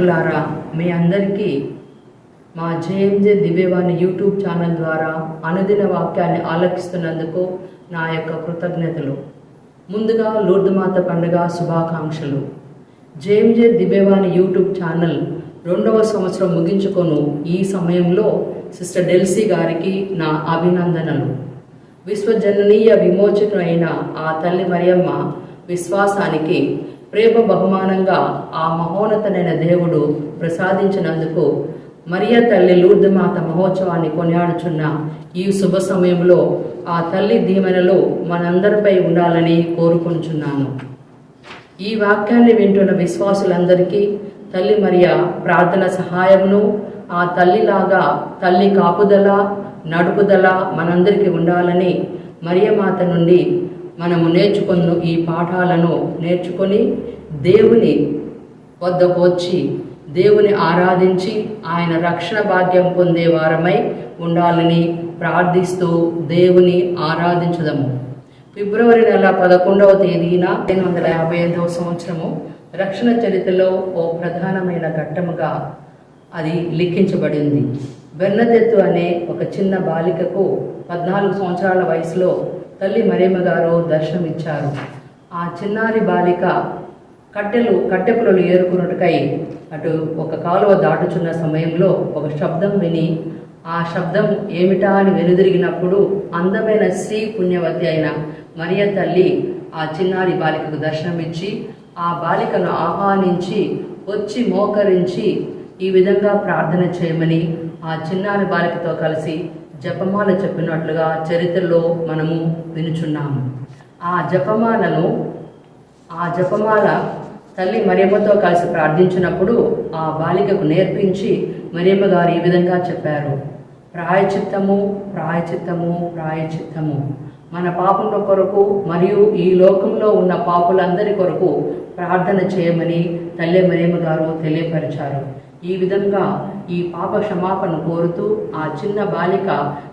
భక్తులారా మీ అందరికీ మా జేఎంజే దివ్యవాణి యూట్యూబ్ ఛానల్ ద్వారా అనుదిన వాక్యాన్ని ఆలకిస్తున్నందుకు నా యొక్క కృతజ్ఞతలు. ముందుగా లూర్దుమాత పండుగ శుభాకాంక్షలు. జేఎంజే దివ్యవాణి యూట్యూబ్ ఛానల్ రెండవ సంవత్సరం ముగించుకొను ఈ సమయంలో సిస్టర్ డెల్సీ గారికి నా అభినందనలు. విశ్వజననీయ విమోచకుడైన ఆ తల్లి మరియమ్మ విశ్వాసానికి ప్రేమ బహుమానంగా ఆ మహోన్నతనైన దేవుడు ప్రసాదించినందుకు మరియ తల్లి లూర్ధమాత మహోత్సవాన్ని కొనియాడుచున్న ఈ శుభ సమయంలో ఆ తల్లి దీవెనలో మనందరిపై ఉండాలని కోరుకుంటున్నాను ఈ వాక్యాన్ని వింటున్న విశ్వాసులందరికీ తల్లి మరియ ప్రార్థన సహాయమును ఆ తల్లిలాగా తల్లి కాపుదల నడుపుదల మనందరికీ ఉండాలని మరియమాత నుండి మనము నేర్చుకున్న ఈ పాఠాలను నేర్చుకొని దేవుని వద్దకు వచ్చి దేవుని ఆరాధించి ఆయన రక్షణ భాగ్యం పొందే వారమై ఉండాలని ప్రార్థిస్తూ దేవుని ఆరాధించదము. ఫిబ్రవరి నెల పదకొండవ తేదీన పదిహేను వందల యాభై ఐదవ సంవత్సరము రక్షణ చరిత్రలో ఓ ప్రధానమైన ఘట్టముగా అది లిఖించబడింది. బెర్నదెత్తు అనే ఒక చిన్న బాలికకు పద్నాలుగు సంవత్సరాల వయసులో తల్లి మరేమ గారు దర్శనమిచ్చారు. ఆ చిన్నారి బాలిక కట్టెలు కట్టెపులలు ఏరుకున్నట్టుకై అటు ఒక కాలువ దాటుచున్న సమయంలో ఒక శబ్దం విని ఆ శబ్దం ఏమిటా అని వెనుదిరిగినప్పుడు అందమైన శ్రీ పుణ్యవతి అయిన మరియ తల్లి ఆ చిన్నారి బాలికకు దర్శనమిచ్చి ఆ బాలికను ఆహ్వానించి వచ్చి మోకరించి ఈ విధంగా ప్రార్థన చేయమని ఆ చిన్నారి బాలికతో కలిసి జపమాల చెప్పినట్లుగా చరిత్రలో మనము వినుచున్నాము. ఆ జపమాలను ఆ జపమాల తల్లి మరియమ్మతో కలిసి ప్రార్థించినప్పుడు ఆ బాలికకు నేర్పించి మరియమ్మ గారు ఈ విధంగా చెప్పారు. ప్రాయచిత్తము ప్రాయచిత్తము ప్రాయచిత్తము మన పాపముల కొరకు మరియు ఈ లోకంలో ఉన్న పాపులందరి కొరకు ప్రార్థన చేయమని తల్లి మరియమ్మ గారు తెలియపరిచారు. ఈ విధంగా ఈ పాప క్షమాపణ కోరుతూ ఆ చిన్న బాలిక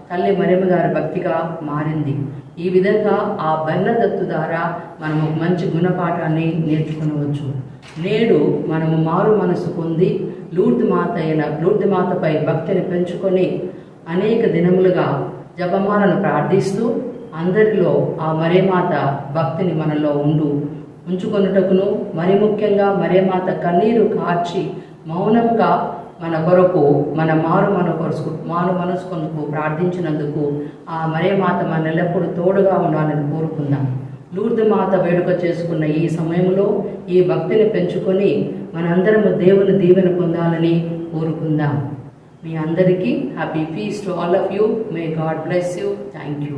తల్లి మరియమ్మ గారి భక్తిగా మారింది. ఈ విధంగా ఆ బెన్నదత్తు ద్వారా మనము మంచి గుణపాఠాన్ని నేర్చుకునవచ్చు. నేడు మనము మారు మనసు పొంది లూర్ది మాత అయిన లూర్ది మాతపై భక్తిని పెంచుకొని అనేక దినములుగా జపమాలను ప్రార్థిస్తూ అందరిలో ఆ మరేమాత భక్తిని మనలో ఉండు. ఉంచుకొనుటకును మరి ముఖ్యంగా మరేమాత కన్నీరు కార్చి మౌనంగా మన కొరకు మన మారు మన కొరకు మారు మనసు కొరకు ప్రార్థించినందుకు ఆ మరే మాత మన తోడుగా ఉండాలని కోరుకుందాం. లూర్దు మాత వేడుక చేసుకున్న ఈ సమయంలో ఈ భక్తిని పెంచుకొని మనందరము దేవుని దీవెన పొందాలని కోరుకుందాం. మీ అందరికీ happy peace to all of you may God bless you thank you